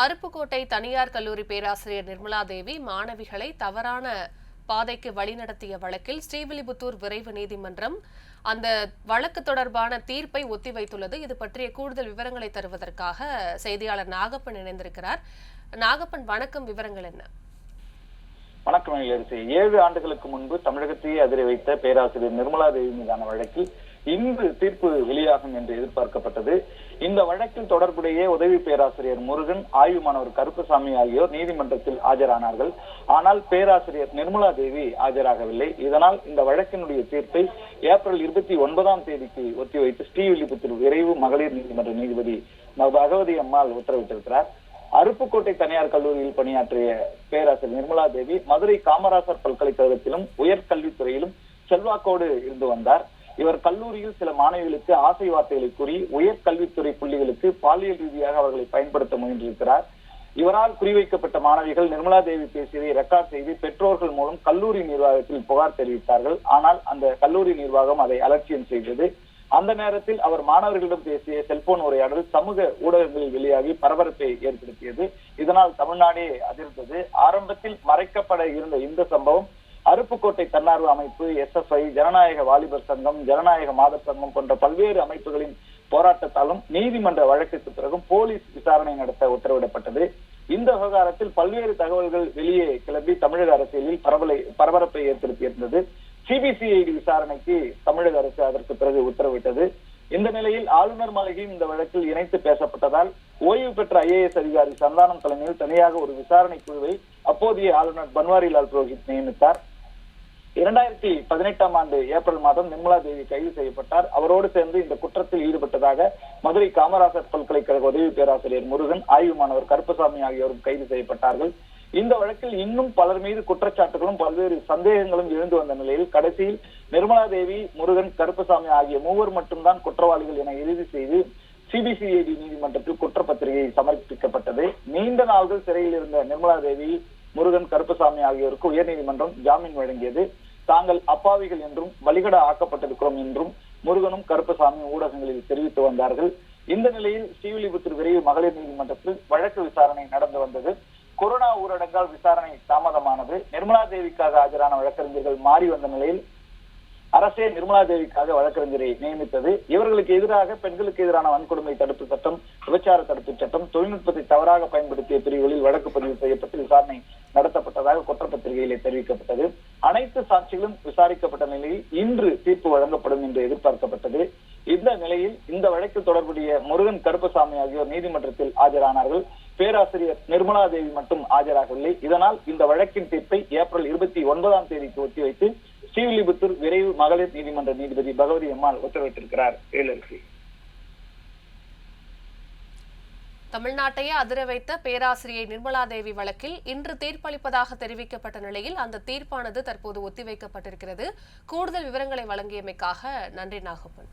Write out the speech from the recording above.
அருப்புக்கோட்டை தனியார் கல்லூரி பேராசிரியர் நிர்மலா தேவி மாணவிகளை தவறான பாதைக்கு வழிநடத்திய வழக்கில் ஸ்ரீவில்லிபுத்தூர் விரைவு நீதிமன்றம் அந்த வழக்கு தொடர்பான தீர்ப்பை ஒத்திவைத்துள்ளது. இது பற்றிய கூடுதல் விவரங்களை தருவதற்காக செய்தியாளர் நாகப்பன் இணைந்திருக்கிறார். நாகப்பன் வணக்கம். விவரங்கள் என்ன? வணக்கம் ஏழு ஆண்டுகளுக்கு முன்பு தமிழகத்தையே அதிர வைத்த பேராசிரியர் நிர்மலா தேவி மீதான வழக்கில் இன்று தீர்ப்பு வெளியாகும் என்று எதிர்பார்க்கப்பட்டது. இந்த வழக்கில் தொடர்புடைய உதவி பேராசிரியர் முருகன் ஆய்வு மாணவர் கருப்பசாமி ஆகியோர் நீதிமன்றத்தில் ஆஜரானார்கள். ஆனால் பேராசிரியர் நிர்மலா தேவி ஆஜராகவில்லை. இதனால் இந்த வழக்கினுடைய தீர்ப்பை ஏப்ரல் இருபத்தி ஒன்பதாம் தேதிக்கு ஒத்திவைத்து ஸ்ரீவில்லிபுத்தூர் விரைவு மகளிர் நீதிமன்ற நீதிபதி பகவதி அம்மாள் உத்தரவிட்டிருக்கிறார். அருப்புக்கோட்டை தனியார் கல்லூரியில் பணியாற்றிய பேராசிரியர் நிர்மலா தேவி மதுரை காமராசர் பல்கலைக்கழகத்திலும் உயர்கல்வித்துறையிலும் செல்வாக்கோடு இருந்து வந்தார். இவர் கல்லூரியில் சில மாணவிகளுக்கு ஆசை வார்த்தைகளை கூறி உயர்கல்வித்துறை புள்ளிகளுக்கு பாலியல் ரீதியாக அவர்களை பயன்படுத்த முயன்றிருக்கிறார். இவரால் குறிவைக்கப்பட்ட மாணவிகள் நிர்மலா தேவி பேசியதை ரெக்கார்ட் செய்து பெற்றோர்கள் மூலம் கல்லூரி நிர்வாகத்தில் புகார் தெரிவித்தார்கள். ஆனால் அந்த கல்லூரி நிர்வாகம் அதை அலட்சியம் செய்தது. அந்த நேரத்தில் அவர் மாணவர்களிடம் பேசிய செல்போன் உரையாடல் சமூக ஊடகங்களில் வெளியாகி பரபரப்பை ஏற்படுத்தியது. இதனால் தமிழ்நாடே அதிர்ந்தது. ஆரம்பத்தில் மறைக்கப்பட இருந்த இந்த சம்பவம் அருப்புக்கோட்டை தன்னார்வ அமைப்பு எஸ்எஃப்ஐ ஜனநாயக வாலிபர் சங்கம் ஜனநாயக மாதர் சங்கம் போன்ற பல்வேறு அமைப்புகளின் போராட்டத்தாலும் நீதிமன்ற வழக்குக்கு பிறகும் போலீஸ் விசாரணை நடத்த உத்தரவிடப்பட்டது. இந்த விவகாரத்தில் பல்வேறு தகவல்கள் வெளியே கிளம்பி தமிழக அரசியலில் பரவலை பரபரப்பை ஏற்படுத்தியிருந்தது. சிபிசிஐடி விசாரணைக்கு தமிழக அரசு அதற்கு பிறகு உத்தரவிட்டது. இந்த நிலையில் ஆளுநர் மாளிகையும் இந்த வழக்கில் இணைத்து பேசப்பட்டதால் ஓய்வு பெற்ற ஐஏஎஸ் அதிகாரி சந்தானம் தலைமையில் தனியாக ஒரு விசாரணை குழுவை அப்போதைய ஆளுநர் பன்வாரிலால் புரோஹித் நியமித்தார். இரண்டாயிரத்தி பதினெட்டாம் ஆண்டு ஏப்ரல் மாதம் நிர்மலா தேவி கைது செய்யப்பட்டார். அவரோடு சேர்ந்து இந்த குற்றத்தில் ஈடுபட்டதாக மதுரை காமராசர் பல்கலைக்கழக உதவி பேராசிரியர் முருகன் ஆய்வு மாணவர் கருப்பசாமி ஆகியோரும் கைது செய்யப்பட்டார்கள். இந்த வழக்கில் இன்னும் பலர் மீது குற்றச்சாட்டுகளும் பல்வேறு சந்தேகங்களும் எழுந்து வந்த நிலையில் கடைசியில் நிர்மலா தேவி முருகன் கருப்பசாமி ஆகிய மூவர் மட்டும்தான் குற்றவாளிகள் என இறுதி செய்து சிபிசிஐடி நீதிமன்றத்தில் குற்றப்பத்திரிகை சமர்ப்பிக்கப்பட்டது. நீண்ட நாள்கள் சிறையில் இருந்த நிர்மலா தேவி முருகன் கருப்பசாமி ஆகியோருக்கு உயர்நீதிமன்றம் ஜாமீன் வழங்கியது. தாங்கள் அப்பாவிகள் என்றும் வழிகட ஆக்கப்பட்டிருக்கிறோம் என்றும் முருகனும் கருப்பசாமி ஊடகங்களில் தெரிவித்து வந்தார்கள். இந்த நிலையில் ஸ்ரீவில்லிபுத்தூர் விரைவு மகளிர் நீதிமன்றத்தில் வழக்கு விசாரணை நடந்து வந்தது. கொரோனா ஊரடங்கால் விசாரணை தாமதமானது. நிர்மலா தேவிக்காக ஆஜரான வழக்கறிஞர்கள் மாறி வந்த நிலையில் அரசே நிர்மலா தேவிக்காக வழக்கறிஞரை நியமித்தது. இவர்களுக்கு எதிராக பெண்களுக்கு எதிரான வன்கொடுமை தடுப்பு சட்டம் விபச்சார தடுப்பு சட்டம் தொழில்நுட்பத்தை தவறாக பயன்படுத்திய பிரிவுகளில் வழக்கு பதிவு செய்யப்பட்டு விசாரணை நடத்தப்பட்டதாக குற்றப்பத்திரிகையிலே தெரிவிக்கப்பட்டது. அனைத்து சாட்சிகளும் விசாரிக்கப்பட்ட நிலையில் இன்று தீர்ப்பு வழங்கப்படும் என்று எதிர்பார்க்கப்பட்டது. இந்த நிலையில் இந்த வழக்கில் தொடர்புடைய முருகன் கருப்பசாமி ஆகியோர் நீதிமன்றத்தில் ஆஜரானார்கள். பேராசிரியர் நிர்மலா தேவி மட்டும் ஆஜராகவில்லை. இதனால் இந்த வழக்கின் தீர்ப்பை ஏப்ரல் இருபத்தி ஒன்பதாம் தேதிக்கு ஒத்திவைத்து ஸ்ரீவில்லிபுத்தூர் விரைவு மகளிர் நீதிமன்ற நீதிபதி பகவதி அம்மாள் உத்தரவிட்டிருக்கிறார். ஏழரசி தமிழ்நாட்டையே அதிர வைத்த பேராசிரியை நிர்மலா தேவி வழக்கில் இன்று தீர்ப்பளிப்பதாக தெரிவிக்கப்பட்ட நிலையில் அந்த தீர்ப்பானது தற்போது ஒத்திவைக்கப்பட்டிருக்கிறது. கூடுதல் விவரங்களை வழங்கியமைக்காக நன்றி நாகப்பன்.